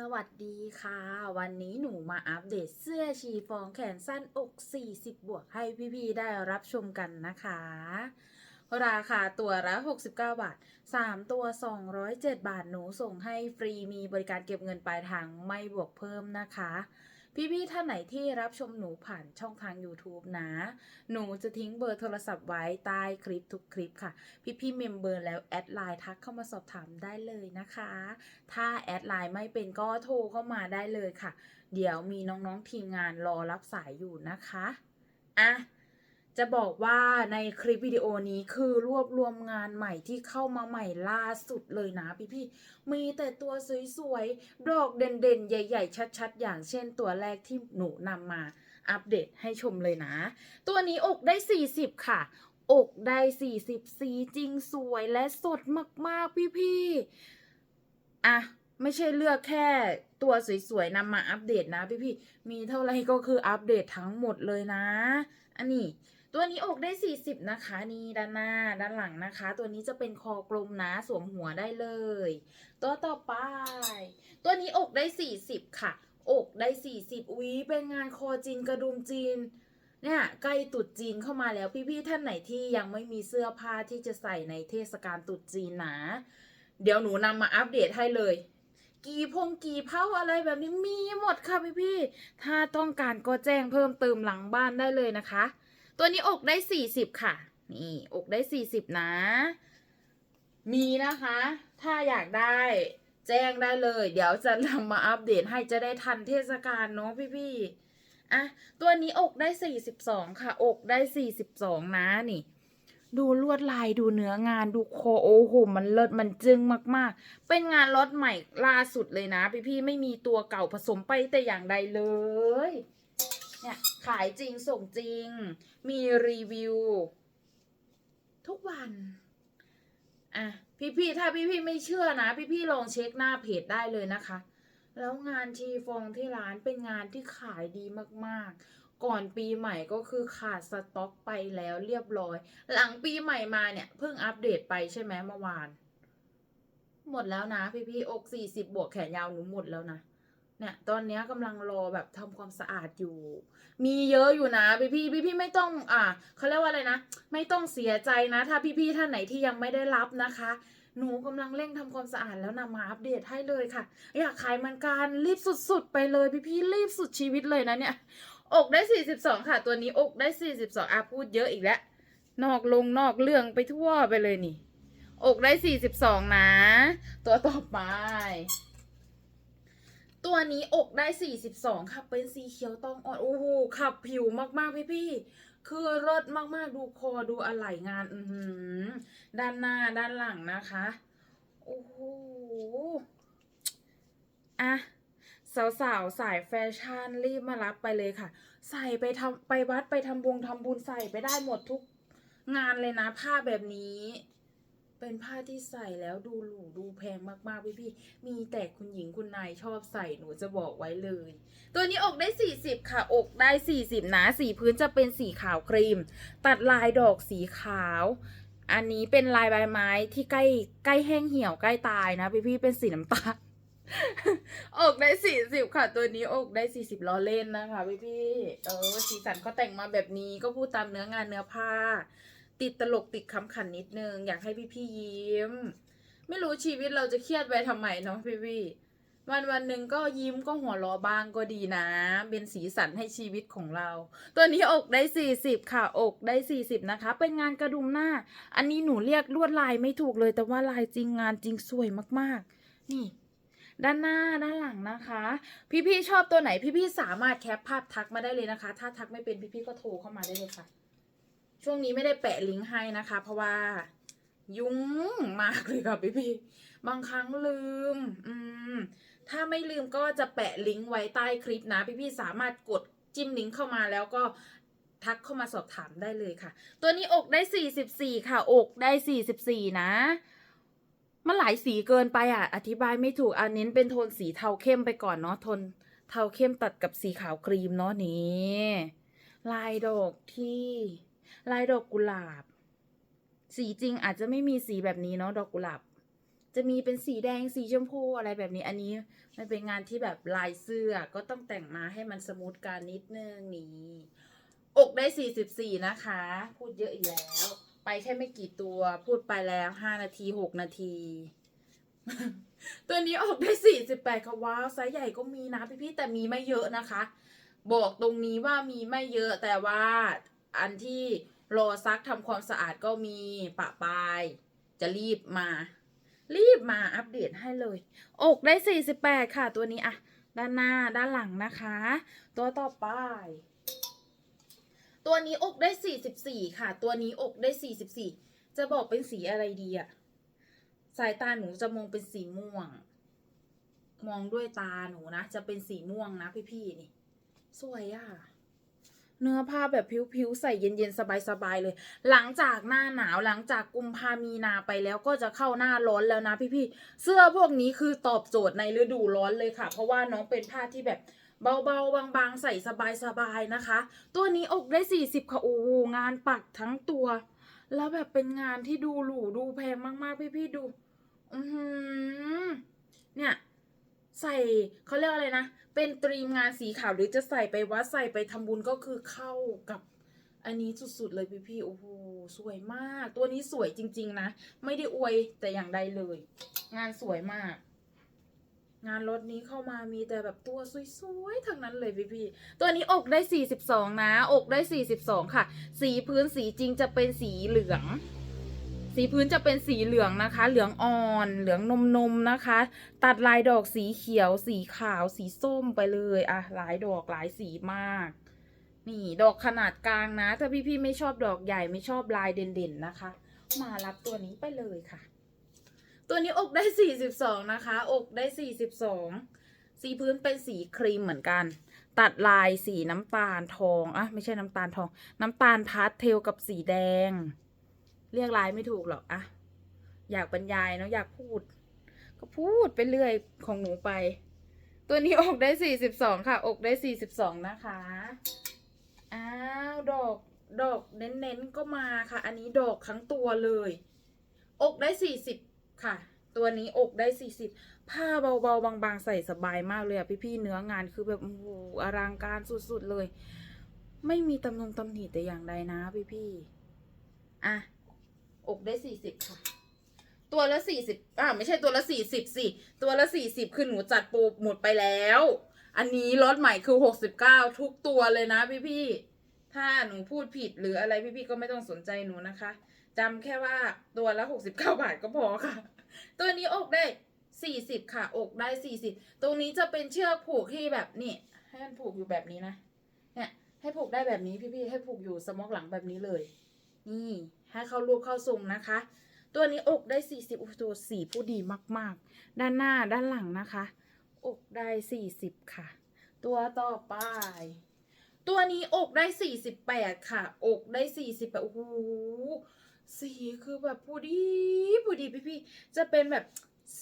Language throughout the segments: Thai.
สวัสดีค่ะ วันนี้หนูมาอัปเดตเสื้อชีฟองแขนสั้นอก 40 บวกให้พี่ๆได้รับชมกันนะคะ ราคาตัวละ 69 บาท 3 ตัว 207 บาทหนูส่งให้ฟรีมีบริการเก็บเงินปลายทางไม่บวกเพิ่มนะคะ พี่ๆท่านไหนที่รับชมหนูผ่านช่องทาง YouTube นะ หนูจะทิ้งเบอร์โทรศัพท์ไว้ใต้คลิปทุกคลิปค่ะ พี่ๆเมมเบอร์แล้วแอดไลน์ทักเข้ามาสอบถามได้เลยนะคะ ถ้าแอดไลน์ไม่เป็นก็โทรเข้ามาได้เลยค่ะ เดี๋ยวมีน้องๆทีมงานรอรับสายอยู่นะคะอะ จะบอกว่าในคลิปวิดีโอนี้คือรวบรวมงานใหม่ที่เข้ามาใหม่ล่าสุดเลยนะพี่ๆมีแต่ตัวสวยๆ ดอกเด่นๆ ใหญ่ๆ ชัดๆ อย่างเช่นตัวแรกที่หนูนำมาอัปเดตให้ชมเลยนะ ตัวนี้อกได้ 40 ค่ะ อกได้ 40 สีจริงสวยและสดมากๆ พี่ๆ อะไม่ใช่เลือกแค่ตัวสวยๆนำมาอัปเดตนะพี่ๆมีเท่าไหร่ก็คืออัปเดตทั้งหมดเลยนะ อันนี้ ตัวนี้อกได้ 40 นะคะนี่ด้านหน้าด้านหลังนะคะ ตัวนี้จะเป็นคอกลมนะสวมหัวได้เลย ตัวต่อไป ตัวนี้อกได้ 40 ค่ะ อกได้ 40อุ้ยเป็นงานคอจีนกระดุมจีนเนี่ยใกล้ตุดจีนเข้ามาแล้วพี่ๆท่านไหนที่ยังไม่มีเสื้อผ้าที่จะใส่ในเทศกาลตรุษจีนนะเดี๋ยวหนูนำมาอัปเดตให้เลย กีพงกีเผาอะไรแบบนี้มีหมดค่ะพี่ๆถ้าต้องการก็แจ้งเพิ่มเติมหลังบ้านได้เลยนะคะ ตัวนี้อกได้40ค่ะ นี่อกได้40นะ มีนะคะ ถ้าอยากได้แจ้งได้เลย เดี๋ยวจะนำมาอัปเดตให้จะได้ทันเทศกาลเนาะพี่ๆอะตัวนี้อกได้42ค่ะ อกได้42นะนี่ดูลวดลายดูเนื้องานดูโคโอ้โหมันเลิศมันจึงมากๆ เป็นงานล็อตใหม่ล่าสุดเลยนะ พี่ๆไม่มีตัวเก่าผสมไปแต่อย่างใดเลย เนี่ย ขายจริงส่งจริง มีรีวิว ทุกวัน อะ พี่ๆ ถ้าพี่ๆ ไม่เชื่อนะ พี่ๆ ลองเช็คหน้าเพจได้เลยนะคะ แล้วงานชีฟองที่ร้านเป็นงานที่ขายดีมากๆ ก่อนปีใหม่ก็คือขาดสต็อกไปแล้วเรียบร้อย หลังปีใหม่มาเนี่ยเพิ่งอัปเดตไปใช่ไหมเมื่อวาน หมดแล้วนะ พี่ๆ อกสี่สิบบวกแขนยาวหนูหมดแล้วนะ เนี่ยตอนนี้ยกำลังรอแบบทำความสะอาดอยู่ มีเยอะอยู่นะพี่พี่พี่พี่ไม่ต้องอ่าเขาเรียกว่าอะไรนะ ไม่ต้องเสียใจนะ ถ้าพี่พี่ท่านไหนที่ยังไม่ได้รับนะคะ หนูกำลังเร่งทำความสะอาดแล้วนำมาอัปเดตให้เลยค่ะ อยากขายมันกันรีบสุดๆ ไปเลยพี่พี่รีบสุดชีวิตเลยนะเนี่ย อกได้ 42 ค่ะ ตัวนี้อกได้ 42อะพูดเยอะอีกแล้ว นอกลงนอกเรื่องไปทั่วไปเลยนี่ อกได้ 42 นะ ตัวต่อไป ตัวนี้อกได้ 42 ค่ะ เป็นสีเขียวตองอ่อนโอ้โหขับผิวมาก ๆ พี่ๆคือรสมากๆดูคอดูอะไหล่งาน อืด้านหน้าด้านหลังนะคะ โอ้โหอะสาวๆสายแฟชั่นรีบมารับไปเลยค่ะ ใส่ไปทำไปวัดไปทำบุญทำบุญใส่ไปได้หมดทุกงานเลยนะผ้าแบบนี้ เป็นผ้าที่ใส่แล้วดูหรูดูแพงมากๆพี่ๆมีแต่คุณหญิงคุณนายชอบใส่หนูจะบอกไว้เลย ตัวนี้อกได้ 40 ค่ะ อกได้ 40 นะ สีพื้นจะเป็นสีขาวครีม ตัดลายดอกสีขาว อันนี้เป็นลายใบไม้ที่ใกล้ใกล้แห้งเหี่ยวใกล้ตายนะพี่ๆเป็นสีน้ำตาลอกได้40ค่ะ ตัวนี้อกได้40ล้อเล่นนะคะพี่ๆเออสีสันเขาแต่งมาแบบนี้ก็พูดตามเนื้องานเนื้อผ้า ติดตลกติดคำขันนิดนึง อยากให้พี่ๆยิ้ม ไม่รู้ชีวิตเราจะเครียดไปทำไมเนาะพี่ๆวันวันหนึ่งก็ยิ้มก็หัวเราะบ้างก็ดีนะ เป็นสีสันให้ชีวิตของเรา ตัวนี้อกได้ 40 ค่ะ อกได้ 40 นะคะ เป็นงานกระดุมหน้า อันนี้หนูเรียกลวดลายไม่ถูกเลย แต่ว่าลายจริงงานจริงสวยมากๆ นี่ ด้านหน้าด้านหลังนะคะ พี่ๆชอบตัวไหนพี่ๆสามารถแคปภาพทักมาได้เลยนะคะ ถ้าทักไม่เป็นพี่ๆก็โทรเข้ามาได้เลยค่ะ ช่วงนี้ไม่ได้แปะลิงก์ให้นะคะ เพราะว่ายุ่งมากเลยค่ะพี่ๆบางครั้งลืม อืม ถ้าไม่ลืมก็จะแปะลิงก์ไว้ใต้คลิปนะ พี่ๆสามารถกดจิ้มลิงก์เข้ามาแล้วก็ทักเข้ามาสอบถามได้เลยค่ะ ตัวนี้อกได้ 44 ค่ะ อกได้ 44 นะ มันหลายสีเกินไปอะ อธิบายไม่ถูก อันนี้เป็นโทนสีเทาเข้มไปก่อนเนาะ โทนเทาเข้มตัดกับสีขาวครีมเนาะนี่ ลายดอกที่ ลายดอกกุหลาบ สีจริงอาจจะไม่มีสีแบบนี้เนาะดอกกุหลาบ จะมีเป็นสีแดงสีชมพูอะไรแบบนี้ อันนี้มันเป็นงานที่แบบลายเสื้อก็ต้องแต่งมาให้มันสมูทการนิดนึงนี่อกได้44นะคะ พูดเยอะอีกแล้ว ไปแค่ไม่กี่ตัวพูดไปแล้ว5นาที6นาทีตัวนี้อกได้48ค่ะว้าวไซส์ใหญ่ก็มีนะพี่ๆแต่มีไม่เยอะนะคะ บอกตรงนี้ว่ามีไม่เยอะแต่ว่า อันที่รอซักทำความสะอาดก็มีปะปาย จะรีบมา รีบมาอัปเดตให้เลย อกได้ 48 ค่ะตัวนี้อะด้านหน้าด้านหลังนะคะ ตัวต่อไป ตัวนี้อกได้ 44 ค่ะ ตัวนี้อกได้ 44 จะบอกเป็นสีอะไรดีอะสายตาหนูจะมองเป็นสีม่วง มองด้วยตาหนูนะ จะเป็นสีม่วงนะพี่ๆนี่ สวยอะ เนื้อผ้าแบบผิวๆใส่เย็นๆ สบายๆ เลย หลังจากหน้าหนาวหลังจากกุมภามีนาไปแล้วก็จะเข้าหน้าร้อนแล้วนะพี่ๆ เสื้อพวกนี้คือตอบโจทย์ในฤดูร้อนเลยค่ะ เพราะว่าน้องเป็นผ้าที่แบบเบาๆ บางๆ ใส่สบายๆ นะคะ ตัวนี้อกได้ 40 ค่ะ โอ้โห งานปักทั้งตัว แล้วแบบเป็นงานที่ดูหรูดูแพงมากๆ พี่ๆ ดู อือเนี่ย ใส่เขาเรียกอะไรนะ เป็นตรีมงานสีขาวหรือจะใส่ไปวัดใส่ไปทำบุญก็คือเข้ากับอันนี้สุดๆเลยพี่พี่ๆโอ้โหสวยมาก ตัวนี้สวยจริง ๆ นะ ไม่ได้อวยแต่อย่างใดเลย งานสวยมาก งานรถนี้เข้ามามีแต่แบบตัวสวยๆทั้งนั้นเลยพี่พี่ๆตัวนี้อกได้ 42 นะ อกได้ 42 ค่ะ สีพื้นสีจริงจะเป็นสีเหลือง สีพื้นจะเป็นสีเหลืองนะคะ เหลืองอ่อน เหลืองนมนมนะคะ ตัดลายดอกสีเขียว สีขาว สีส้มไปเลยอะหลายดอกหลายสีมาก นี่ดอกขนาดกลางนะ ถ้าพี่ๆไม่ชอบดอกใหญ่ไม่ชอบลายเด่นๆนะคะ มารับตัวนี้ไปเลยค่ะ ตัวนี้อกได้42นะคะ อกได้42สีพื้นเป็นสีครีมเหมือนกัน ตัดลายสีน้ำตาลทองอะไม่ใช่น้ำตาลทอง น้ำตาลพาสเทลกับสีแดง เรียกลายไม่ถูกหรอกอะอยากบรรยายเนาะอยากพูด ก็พูดไปเรื่อยของหนูไป ตัวนี้อกได้42ค่ะ อกได้42นะคะอ้าวดอกดอกเน้นๆก็มาค่ะ อันนี้ดอกทั้งตัวเลย อกได้40ค่ะ ตัวนี้อกได้40ผ้าเบาๆบางๆใส่สบายมากเลยอะพี่ๆเนื้องานคือแบบโอ้โหอลังการสุดๆเลย ไม่มีตำนงตำหนิแต่อย่างใดนะพี่ๆอะ อกได้40ค่ะ ตัวละ40อ่าไม่ใช่ตัวละ40สิบสิตัวละ40คือหนูจัดปรหมดไปแล้ว อันนี้ล็อตใหม่คือ69ทุกตัวเลยนะพี่ๆถ้าหนูพูดผิดหรืออะไรพี่ๆก็ไม่ต้องสนใจหนูนะคะจำแค่ว่าตัวละ69บเก้าบาทก็พอค่ะ ตัวนี้อกได้40ค่ะ อกได้40ตรงนี้จะเป็นเชือกผูกที่แบบนี่ให้มันผูกอยู่แบบนี้นะ เนี่ย ให้ผูกได้แบบนี้พี่ๆให้ผูกอยู่สมอกหลังแบบนี้เลย นี่ ให้เข้ารูปเข้าทรงนะคะ ตัวนี้อกได้ 40อุ้ยตัวสีผู้ดีมากๆ ด้านหน้าด้านหลังนะคะ อกได้ 40 ค่ะ ตัวต่อไป ตัวนี้อกได้ 48 ค่ะ อกได้ 48โอ้โหสีคือแบบผู้ดีผู้ดีพี่พี่ๆจะเป็นแบบ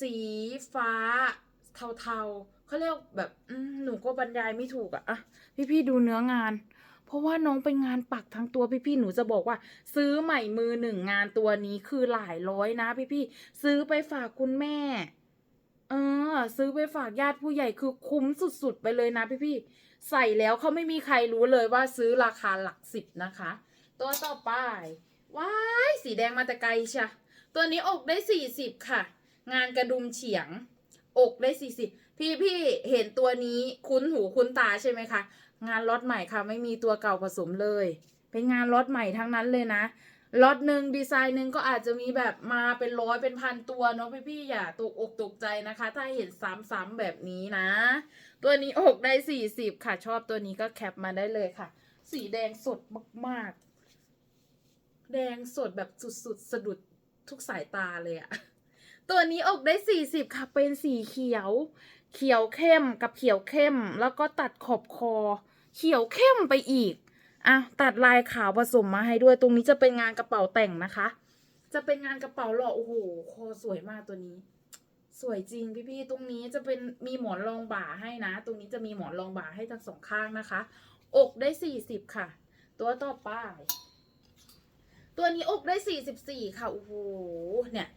สีฟ้าเทาๆเขาเรียกแบบหนูก็บรรยายไม่ถูกอะอะพี่พี่ๆดูเนื้องาน ราะว่าน้องเป็นงานปักทั้งตัวพี่ๆหนูจะบอกว่า ซื้อใหม่มือหนึ่งงานตัวนี้คือหลายร้อยนะพี่ๆซื้อไปฝากคุณแม่ เออ ซื้อไปฝากญาติผู้ใหญ่คือคุ้มสุดๆ ไปเลยนะพี่ๆใส่แล้วเขาไม่มีใครรู้เลยว่าซื้อราคาหลักสิบนะคะ ตัวต่อไปว้ายสีแดงมาแต่ไกลชียตัวนี้อกได้สี่สิบค่ะ งานกระดุมเฉียง อกได้สี่สิบพี่พี่เห็นตัวนี้คุ้นหูคุ้นตาใช่ไหมคะ งานล็อตใหม่ค่ะ ไม่มีตัวเก่าผสมเลย เป็นงานล็อตใหม่ทั้งนั้นเลยนะล็อตหนึ่งดีไซน์หนึ่งก็อาจจะมีแบบมาเป็นร้อยเป็นพันตัวเนาะพี่พี่ๆอย่าตกอกตกใจนะคะ ถ้าเห็นซ้ำๆแบบนี้นะ ตัวนี้อกได้สี่สิบค่ะ ชอบตัวนี้ก็แคปมาได้เลยค่ะ สีแดงสดมากๆ แดงสดแบบสุดๆ สะดุดทุกสายตาเลยอะตัวนี้อกได้สี่สิบค่ะ เป็นสีเขียว เขียวเข้มกับเขียวเข้ม แล้วก็ตัดขอบคอ เขียวเข้มไปอีกอะตัดลายขาวผสมมาให้ด้วยตรงนี้จะเป็นงานกระเป๋าแต่งนะคะ จะเป็นงานกระเป๋าหล่อโอ้โหคอสวยมากตัวนี้ สวยจริงพี่ๆตรงนี้จะเป็นมีหมอนรองบ่าให้นะ ตรงนี้จะมีหมอนรองบ่าให้ทั้งสองข้างนะคะ อกได้สี่สิบค่ะ ตัวต่อไปตัวนี้อกได้สี่สิบสี่ค่ะโอ้โหเนี่ย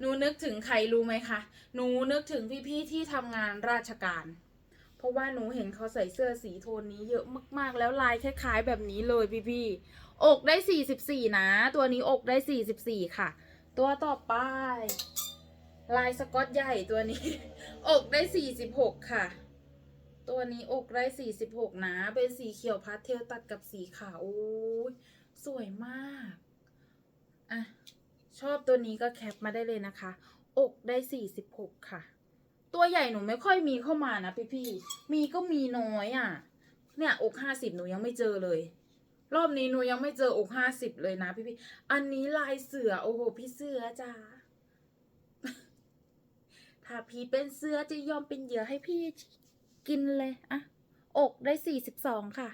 หนูนึกถึงใครรู้ไหมคะ หนูนึกถึงพี่ๆที่ทำงานราชการ เพราะว่าหนูเห็นเขาใส่เสื้อสีโทนนี้เยอะมากๆ แล้วลายคล้ายๆแบบนี้เลยพี่ๆ อกได้ 44 นะ ตัวนี้อกได้ 44 ค่ะ ตัวต่อไป ลายสกอตใหญ่ตัวนี้ อกได้ 46 ค่ะ ตัวนี้อกได้ 46 นะ เป็นสีเขียวพาสเทลตัดกับสีขาว โอ้ยสวยมาก อะ ชอบตัวนี้ก็แคปมาได้เลยนะคะ อกได้46ค่ะ ตัวใหญ่หนูไม่ค่อยมีเข้ามานะพี่พี่มีก็มีน้อยอะ เนี่ยอก50หนูยังไม่เจอเลย รอบนี้หนูยังไม่เจออก50เลยนะพี่พี่อันนี้ลายเสือโอ้โหพี่เสือจ้าถ้าพี่เป็นเสือจะยอมเป็นเหยื่อให้พี่กินเลยอะอกได้42ค่ะ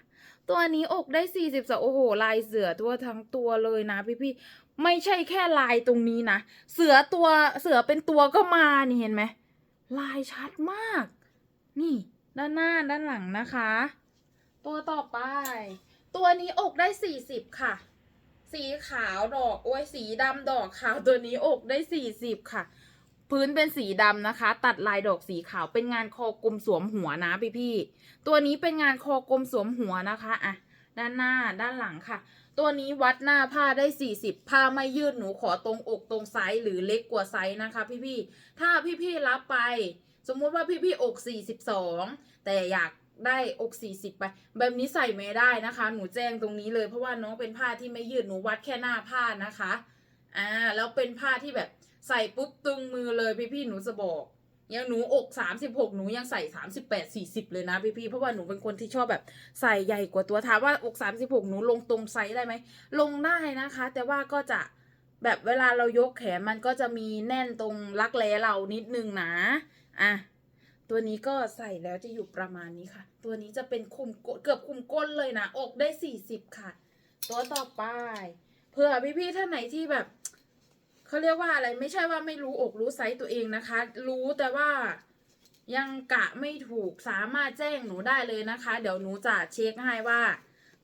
ตัวนี้อกได้42โอ้โห ลายเสือตัวทั้งตัวเลยนะพี่พี่ ไม่ใช่แค่ลายตรงนี้นะ เสือตัวเสือเป็นตัวก็มานี่เห็นไหมลายชัดมาก นี่ ด้านหน้าด้านหลังนะคะ ตัวต่อไป ตัวนี้อกได้40ค่ะ สีขาวดอกโอ้ยสีดำดอกขาวตัวนี้อกได้40ค่ะ พื้นเป็นสีดำนะคะ ตัดลายดอกสีขาวเป็นงานคอกลมสวมหัวนะพี่พี่ๆตัวนี้เป็นงานคอกลมสวมหัวนะคะอะด้านหน้าด้านหลังค่ะ ตัวนี้วัดหน้าผ้าได้ 40 ผ้าไม่ยืดหนูขอตรงอกตรงไซส์หรือเล็กกว่าไซส์นะคะ พี่พี่ๆถ้าพี่พี่ๆรับไป สมมุติว่าพี่พี่ๆอก 42 แต่อยากได้อก 40 ไป แบบนี้ใส่ไม่ได้นะคะ หนูแจ้งตรงนี้เลยเพราะว่าน้องเป็นผ้าที่ไม่ยืดหนูวัดแค่หน้าผ้านะคะอ่าแล้วเป็นผ้าที่แบบใส่ปุ๊บตึงมือเลยพี่พี่ๆหนูจะบอก ย่างหนูอก36หกหนูยังใส่38 40เลยนะพี่พี่เพราะว่าหนูเป็นคนที่ชอบแบบใส่ใหญ่กว่าตัวถามว่าอก36หกหนูลงตรงไซส์ได้ไหมลงได้นะคะ แต่ว่าก็จะแบบเวลาเรายกแขนมันก็จะมีแน่นตรงรักแร้เรานิดนึงนะอะตัวนี้ก็ใส่แล้วจะอยู่ประมาณนี้ค่ะ ตัวนี้จะเป็นคุมกเกือบคุมก้นเลยนะอกได้สี่สิบค่ะ ตัวต่อไปเผื่อพี่ๆท่านไหนที่แบบ เขาเรียกว่าอะไรไม่ใช่ว่าไม่รู้อกรู้ไซส์ตัวเองนะคะ รู้แต่ว่ายังกะไม่ถูกสามารถแจ้งหนูได้เลยนะคะ เดี๋ยวหนูจะเช็คให้ว่า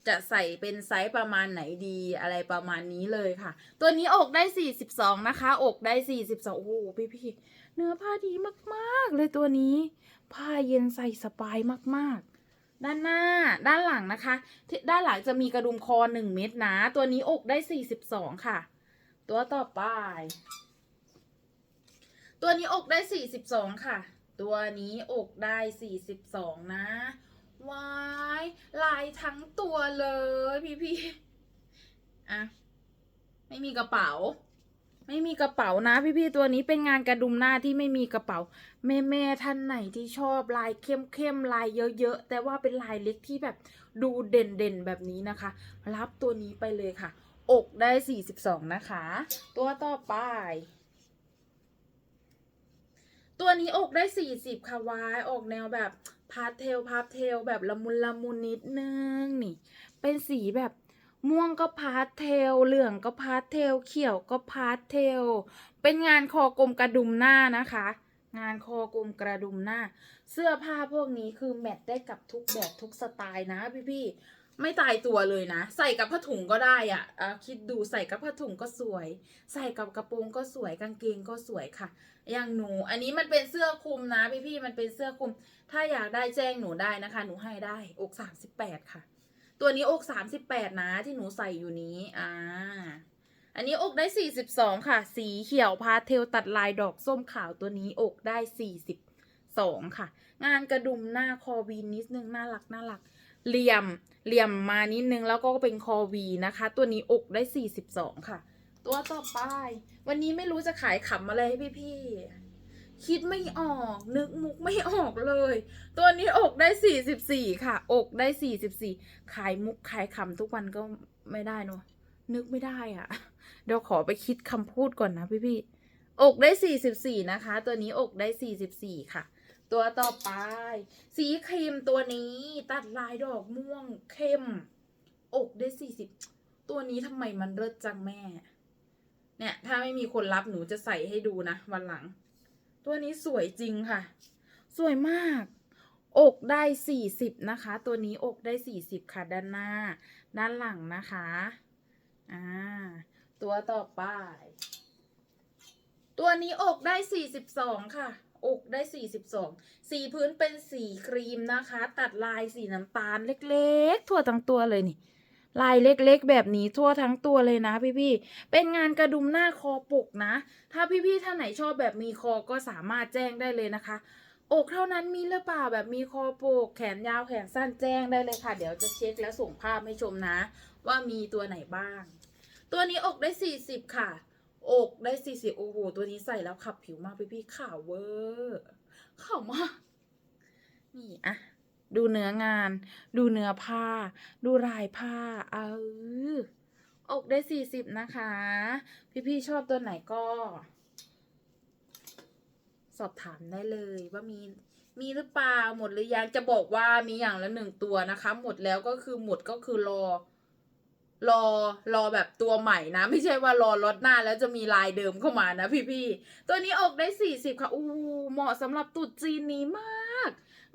จะใส่เป็นไซส์ประมาณไหนดีอะไรประมาณนี้เลยค่ะ ตัวนี้อกได้ 42 นะคะ อกได้ 42 โอ้โหพี่ๆเนื้อผ้าดีมากๆ เลยตัวนี้ ผ้าเย็นใส่สบายมากๆด้านหน้าด้านหลังนะคะ ด้านหลังจะมีกระดุมคอหนึ่งเม็ดนะ ตัวนี้อกได้ 42 ค่ะ ตัวต่อไป ตัวนี้อกได้42ค่ะ ตัวนี้อกได้42นะวายลายทั้งตัวเลยพี่ๆอะ ไม่มีกระเป๋า ไม่มีกระเป๋านะ พี่ๆตัวนี้เป็นงานกระดุมหน้าที่ไม่มีกระเป๋า แม่แม่ๆท่านไหนที่ชอบลายเข้มเข้มๆลายเยอะๆ แต่ว่าเป็นลายเล็กที่แบบดูเด่นๆแบบนี้นะคะ รับตัวนี้ไปเลยค่ะ อกได้42นะคะ ตัวต่อไป ตัวนี้อกได้40ค่ะวายออกแนวแบบพาสเทลพาสเทลแบบละมุนละมุนนิดนึงนี่ เป็นสีแบบม่วงก็พาสเทลเหลืองก็พาสเทลเขียวก็พาสเทลเป็นงานคอกลมกระดุมหน้านะคะ งานคอกลมกระดุมหน้า เสื้อผ้าพวกนี้คือแมทได้กับทุกแบบทุกสไตล์นะพี่ๆ ไม่ตายตัวเลยนะ ใส่กับผ้าถุงก็ได้อะอะคิดดูใส่กับผ้าถุงก็สวย ใส่กับกระโปรงก็สวยกางเกงก็สวยค่ะ อย่างหนู อันนี้มันเป็นเสื้อคลุมนะพี่ๆมันเป็นเสื้อคลุม ถ้าอยากได้แจ้งหนูได้นะคะ หนูให้ได้อกสามสิบแปดค่ะ ตัวนี้อกสามสิบแปดนะที่หนูใส่อยู่นี้ อ่า อันนี้อกได้สี่สิบสองค่ะ สีเขียวพาเทลตัดลายดอกส้มขาวตัวนี้อกได้สี่สิบสองค่ะ งานกระดุมหน้าคอวีนิดนึงน่ารักน่ารัก เหลี่ยมเหลี่ยมมานิดนึงแล้วก็เป็นคอวีนะคะ ตัวนี้อกได้สี่สิบสองค่ะ ตัวต่อไป วันนี้ไม่รู้จะขายขำอะไรให้พี่ๆคิดไม่ออก นึกมุกไม่ออกเลย ตัวนี้อกได้สี่สิบสี่ค่ะ อกได้สี่สิบสี่ขายมุกขายคำทุกวันก็ไม่ได้เนอะนึกไม่ได้อะ่ะ เดี๋ยวขอไปคิดคำพูดก่อนนะพี่ๆอกได้สี่สิบสี่นะคะ ตัวนี้อกได้สี่สิบสี่ค่ะ ตัวต่อไป สีครีมตัวนี้ตัดลายดอกม่วงเข้ม อกได้สี่สิบตัวนี้ทำไมมันเลิศจังแม่ เนี่ย ถ้าไม่มีคนรับหนูจะใส่ให้ดูนะ วันหลัง ตัวนี้สวยจริงค่ะ สวยมาก อกได้สี่สิบนะคะ ตัวนี้อกได้สี่สิบค่ะ ด้านหน้า ด้านหลังนะคะอ่าตัวต่อไป ตัวนี้อกได้42ค่ะ อกได้ 42 สีพื้นเป็นสีครีมนะคะ ตัดลายสีน้ำตาลเล็กๆ ทั่วทั้งตัวเลยนี่ ลายเล็กๆ แบบนี้ทั่วทั้งตัวเลยนะพี่ๆ เป็นงานกระดุมหน้าคอปกนะ ถ้าพี่ๆท่านไหนชอบแบบมีคอก็สามารถแจ้งได้เลยนะคะ อกเท่านั้นมีหรือเปล่าแบบมีคอปก แขนยาวแขนสั้นแจ้งได้เลยค่ะ เดี๋ยวจะเช็คแล้วส่งภาพให้ชมนะ ว่ามีตัวไหนบ้าง ตัวนี้อกได้ 40 ค่ะ อกได้40โอ้โห ตัวนี้ใส่แล้วขับผิวมากพี่ๆขาวเวอร์ขาวมาก นี่อะดูเนื้องาน ดูเนื้อผ้า ดูลายผ้า เอออกได้40นะคะ พี่ๆชอบตัวไหนก็ สอบถามได้เลยว่ามีมีหรือเปล่าหมดหรือยังจะบอกว่ามีอย่างละหนึ่งตัวนะคะ หมดแล้วก็คือหมดก็คือรอ รอรอแบบตัวใหม่นะ ไม่ใช่ว่ารอลดหน้าแล้วจะมีลายเดิมเข้ามานะพี่ๆ ตัวนี้อกได้ 40 ค่ะอู้เหมาะสำหรับตุดจีนนี้มาก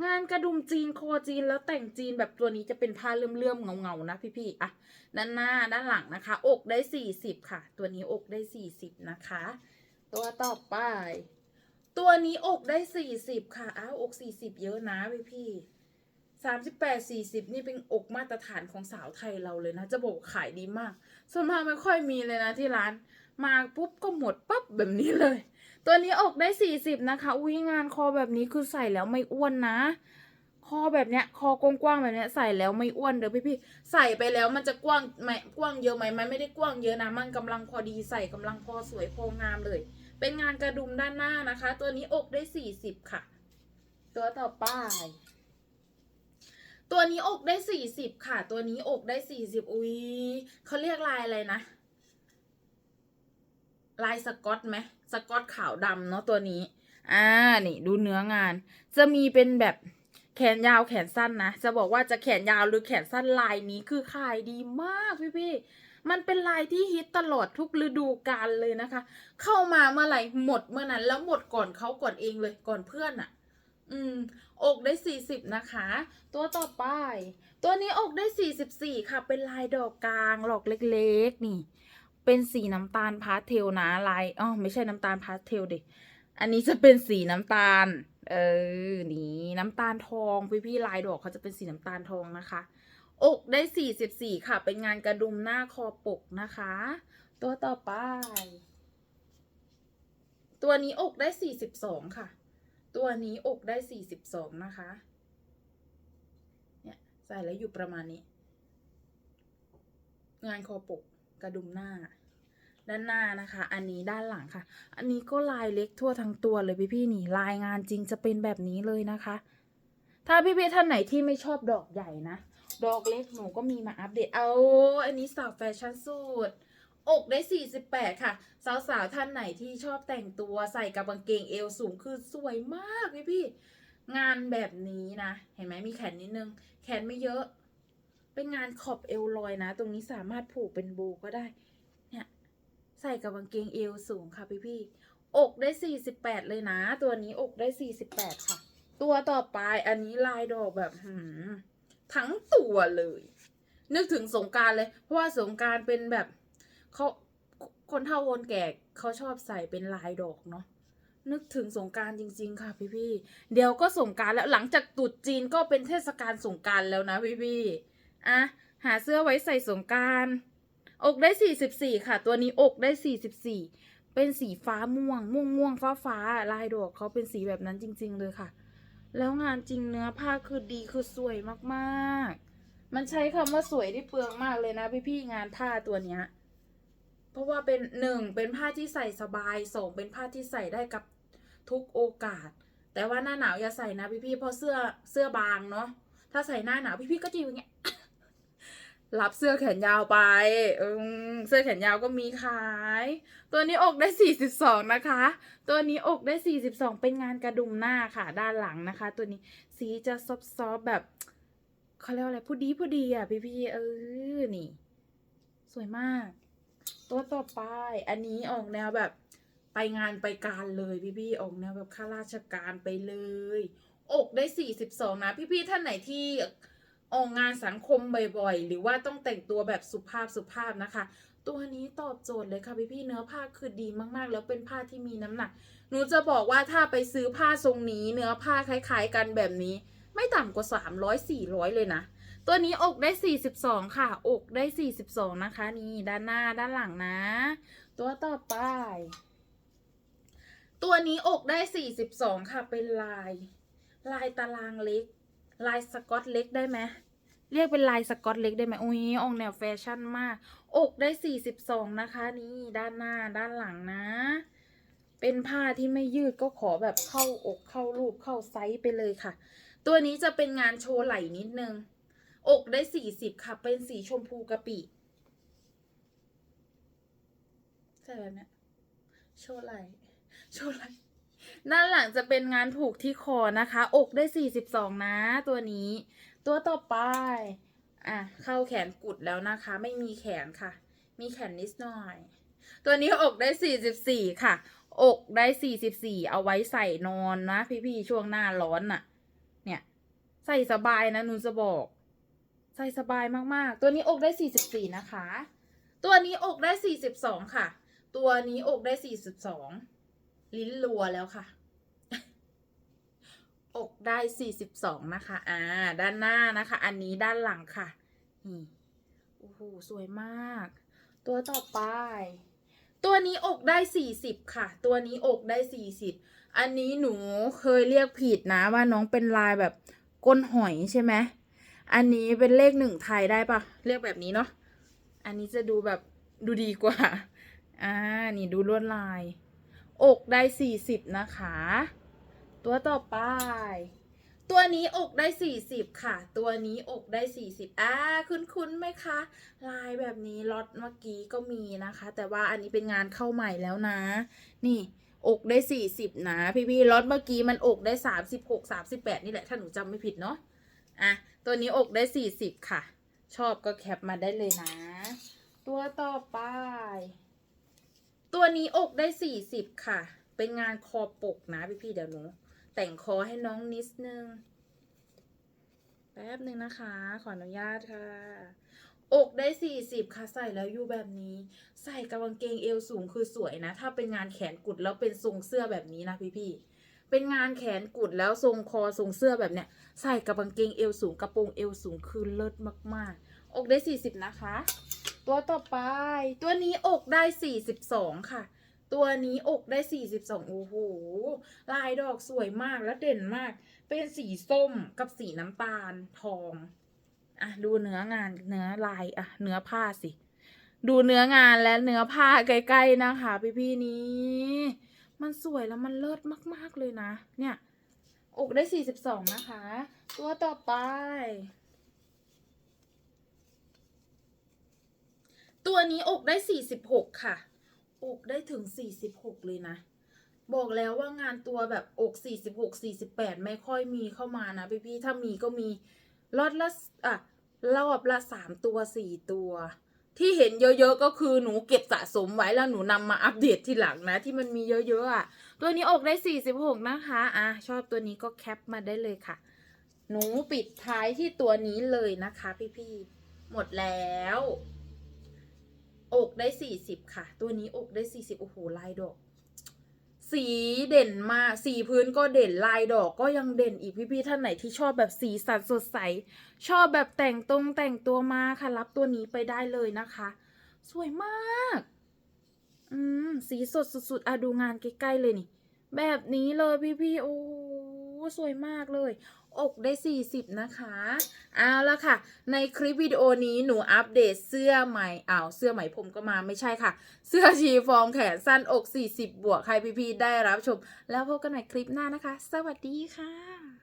งานกระดุมจีนโคจีนแล้วแต่งจีนแบบตัวนี้จะเป็นผ้าเลื่อมๆเงาๆนะพี่ๆ อะ ด้านหน้าด้านหลังนะคะ อกได้ 40 ค่ะ ตัวนี้อกได้ 40 นะคะ ตัวต่อไป ตัวนี้อกได้ 40 ค่ะอ้าวอก 40 เยอะนะพี่พี่ สามสิบแปดสี่สิบนี่เป็นอกมาตรฐานของสาวไทยเราเลยนะ จะบอกขายดีมาก ส่วนมากไม่ค่อยมีเลยนะที่ร้าน มาปุ๊บก็หมดปั๊บแบบนี้เลย ตัวนี้อกได้40นะคะ อุ้ยงานคอแบบนี้คือใส่แล้วไม่อ้วนนะ คอแบบเนี้ย คอกว้างๆแบบเนี้ยใส่แล้วไม่อ้วนเด้อพี่พี่ๆใส่ไปแล้วมันจะกว้างไหมกว้างเยอะไหมมันไม่ได้กว้างเยอะนะ มันกำลังพอดีใส่กำลังพอสวยพองามเลย เป็นงานกระดุมด้านหน้านะคะ ตัวนี้อกได้40ค่ะ ตัวต่อไป ตัวนี้อกได้40ค่ะ ตัวนี้อกได้40อุ้ยเขาเรียกลายอะไรนะ ลายสกอตไหมสกอตขาวดำเนาะตัวนี้ อ่า นี่ดูเนื้องาน จะมีเป็นแบบแขนยาวแขนสั้นนะ จะบอกว่าจะแขนยาวหรือแขนสั้นลายนี้คือขายดีมากพี่พี่มันเป็นลายที่ฮิตตลอดทุกฤดูกาลเลยนะคะ เข้ามาเมื่อไหร่หมดเมื่อนั้น แล้วหมดก่อนเขาก่อนเองเลยก่อนเพื่อนอะ่ะ อืม อกได้ 40 นะคะ ตัวต่อไป ตัวนี้อกได้ 44 ค่ะ เป็นลายดอกกลางหลอกเล็กๆ นี่ เป็นสีน้ำตาลพาสเทลนะลายอ๋อไม่ใช่น้ำตาลพาสเทลเดิอันนี้จะเป็นสีน้ำตาล เออ นี่น้ำตาลทองพี่พี่ๆลายดอกเขาจะเป็นสีน้ำตาลทองนะคะ อกได้ 44 ค่ะ เป็นงานกระดุมหน้าคอปกนะคะ ตัวต่อไป ตัวนี้อกได้ 42 ค่ะ ตัวนี้อกได้ 42 นะคะ เนี่ย ใส่แล้วอยู่ประมาณนี้ งานคอปกกระดุมหน้า ด้านหน้านะคะ อันนี้ด้านหลังค่ะ อันนี้ก็ลายเล็กทั่วทั้งตัวเลยพี่พี่นี่ลายงานจริงจะเป็นแบบนี้เลยนะคะ ถ้าพี่พี่ท่านไหนที่ไม่ชอบดอกใหญ่นะ ดอกเล็กหนูก็มีมาอัปเดต เอา อันนี้สาวแฟชั่นสูตร อกได้ 48 ค่ะ สาวๆ ท่านไหนที่ชอบแต่งตัวใส่กับกางเกงเอวสูงคือสวยมากพี่พี่ งานแบบนี้นะ เห็นไหมมีแขนนิดนึง แขนไม่เยอะ เป็นงานขอบเอวลอยนะ ตรงนี้สามารถผูกเป็นโบก็ได้ เนี่ยใส่กับกางเกงเอวสูงค่ะพี่พี่ อกได้ 48 เลยนะ ตัวนี้อกได้ 48 ค่ะ ตัวต่อไปอันนี้ลายดอกแบบหืมทั้งตัวเลย นึกถึงสงการเลย เพราะว่าสงการเป็นแบบ เขาคนเฒ่าคนแก่เขาชอบใส่เป็นลายดอกเนาะนึกถึงสงการจริง ๆ ค่ะพี่พี่ๆเดี๋ยวก็สงการแล้วหลังจากตรุษจีนก็เป็นเทศกาลสงการแล้วนะพี่พี่ๆอะหาเสื้อไว้ใส่สงการอกได้44ค่ะ ตัวนี้อกได้44เป็นสีฟ้าม่วง ม่วงม่วงฟ้าฟ้าลายดอกเขาเป็นสีแบบนั้นจริง ๆ เลยค่ะ แล้วงานจริงเนื้อผ้าคือดีคือสวยมากๆ มันใช้คำว่าสวยที่เปลืองมากเลยนะพี่ๆงานผ้าตัวเนี้ย เพราะว่าเป็นหนึ่งเป็นผ้าที่ใส่สบายสองเป็นผ้าที่ใส่ได้กับทุกโอกาส แต่ว่าหน้าหนาวอย่าใส่นะพี่ๆเพราะเสื้อเสื้อบางเนาะถ้าใส่หน้าหนาวพี่ๆก็จะอยู่อย่างเงี้ยรับเสื้อแขนยาวไปเสื้อแขนยาวก็มีขาย ตัวนี้อกได้ 42 นะคะ ตัวนี้อกได้ 42 เป็นงานกระดุมหน้าค่ะ ด้านหลังนะคะ ตัวนี้สีจะซอฟๆแบบเขาเรียกอะไรผู้ดีผู้ดีอะพี่พี่เออนี่ สวยมาก ตัวต่อไป อันนี้ออกแนวแบบไปงานไปการเลยพี่พี่ๆออกแนวแบบข้าราชการไปเลย อกได้42นะ พี่พี่ๆท่านไหนที่ออกงานสังคมบ่อยๆ หรือว่าต้องแต่งตัวแบบสุภาพสุภาพนะคะ ตัวนี้ตอบโจทย์เลยค่ะพี่พี่ๆเนื้อผ้าคือดีมากๆ แล้วเป็นผ้าที่มีน้ำหนัก หนูจะบอกว่าถ้าไปซื้อผ้าทรงนี้ เนื้อผ้าคล้าย ๆ กันแบบนี้ ไม่ต่ำกว่า300 400เลยนะ ตัวนี้อกได้ 42 ค่ะ อกได้ 42 นะคะ นี่ด้านหน้าด้านหลังนะ ตัวต่อไป ตัวนี้อกได้ 42 ค่ะ เป็นลาย ลายตารางเล็ก ลายสกอตเล็กได้ไหมเรียกเป็นลายสกอตเล็กได้ไหมอุ้ยออกแนวแฟชั่นมาก อกได้ 42 นะคะ นี่ด้านหน้าด้านหลังนะ เป็นผ้าที่ไม่ยืดก็ขอแบบเข้าอกเข้ารูปเข้าไซส์ไปเลยค่ะ ตัวนี้จะเป็นงานโชว์ไหล่นิดนึง อกได้40ค่ะ เป็นสีชมพูกะปิใช่แล้วเนี่ยโชว์ไหลโชว์ไหลด้านหลังจะเป็นงานผูกที่คอนะคะ อกได้42นะ ตัวนี้ ตัวต่อไป อะ เข้าแขนกุดแล้วนะคะ ไม่มีแขนค่ะ มีแขนนิดหน่อย ตัวนี้อกได้44ค่ะ อกได้44เอาไว้ใส่นอนนะ พี่ๆช่วงหน้าร้อนน่ะ เนี่ย ใส่สบายนะหนูจะบอก ใส่สบายมากๆ ตัวนี้อกได้ 44 นะคะ ตัวนี้อกได้ 42 ค่ะ ตัวนี้อกได้ 42 ลิ้นรัวแล้วค่ะ อกได้ 42 นะคะ อ่า ด้านหน้านะคะ อันนี้ด้านหลังค่ะ นี่ โอ้โห สวยมาก ตัวต่อไป ตัวนี้อกได้ 40 ค่ะ ตัวนี้อกได้ 40 อันนี้หนูเคยเรียกผิดนะว่าน้องเป็นลายแบบก้นหอยใช่ไหม อันนี้เป็นเลขหนึ่งไทยได้ปะเรียกแบบนี้เนาะ อันนี้จะดูแบบดูดีกว่า อ่า นี่ดูลวดลาย อกได้40นะคะ ตัวต่อไป ตัวนี้อกได้40ค่ะ ตัวนี้อกได้40อ่า คุ้นๆไหมคะ ลายแบบนี้ล็อตเมื่อกี้ก็มีนะคะ แต่ว่าอันนี้เป็นงานเข้าใหม่แล้วนะ นี่อกได้40นะ พี่ๆล็อตเมื่อกี้มันอกได้36 38นี่แหละ ถ้าหนูจำไม่ผิดเนาะ อะ ตัวนี้อกได้40ค่ะ ชอบก็แคปมาได้เลยนะ ตัวต่อไป ตัวนี้อกได้40ค่ะ เป็นงานคอปกนะพี่ๆเดี๋ยวหนูแต่งคอให้น้องนิดนึง แป๊บหนึ่งนะคะ ขออนุญาตค่ะ อกได้40ค่ะใส่แล้วอยู่แบบนี้ ใส่กับกางเกงเอวสูงคือสวยนะ ถ้าเป็นงานแขนกุดแล้วเป็นทรงเสื้อแบบนี้นะพี่ๆ เป็นงานแขนกุดแล้วทรงคอทรงเสื้อแบบเนี้ย ใส่กับกางเกงเอวสูงกระโปรงเอวสูงคือเลิศมากๆ อกได้ 40 นะคะ ตัวต่อไป ตัวนี้อกได้ 42 ค่ะ ตัวนี้อกได้ 42 โอ้โห ลายดอกสวยมากและเด่นมาก เป็นสีส้มกับสีน้ำตาลทอง อะ ดูเนื้องานเนื้อลายอะ เนื้อผ้าสิ ดูเนื้องานและเนื้อผ้าใกล้ๆนะคะ พี่ๆนี้ มันสวยแล้วมันเลิศมาก ๆ เลยนะ เนี่ย อกได้42นะคะ ตัวต่อไป ตัวนี้อกได้46ค่ะ อกได้ถึง46เลยนะ บอกแล้วว่างานตัวแบบอก46 48ไม่ค่อยมีเข้ามานะพี่ๆถ้ามีก็มีรอบละอะรอบละ3ตัว4ตัว ที่เห็นเยอะๆก็คือหนูเก็บสะสมไว้แล้วหนูนำมาอัปเดตทีหลังนะ ที่มันมีเยอะๆอะ ตัวนี้อกได้ 46 นะคะอะชอบตัวนี้ก็แคปมาได้เลยค่ะ หนูปิดท้ายที่ตัวนี้เลยนะคะ พี่ๆ หมดแล้ว อกได้ 40 ค่ะ ตัวนี้อกได้ 40 โอ้โหลายดอก สีเด่นมาก สีพื้นก็เด่นลายดอกก็ยังเด่นอีกพี่ๆท่านไหนที่ชอบแบบสีสันสดใส ชอบแบบแต่งตรงแต่งตัวมาค่ะ รับตัวนี้ไปได้เลยนะคะ สวยมาก อืม สีสดสุดๆอะดูงานใกล้ๆเลยนี่ แบบนี้เลยพี่ๆโอ้สวยมากเลย อกได้ 40 นะคะเอาละค่ะ ในคลิปวิดีโอนี้หนูอัปเดตเสื้อใหม่อ้าวเสื้อใหม่ผมก็มาไม่ใช่ค่ะ เสื้อชีฟองแขนสั้นอก 40 บวกใครพี่ๆได้รับชม แล้วพบกันใหม่คลิปหน้านะคะ สวัสดีค่ะ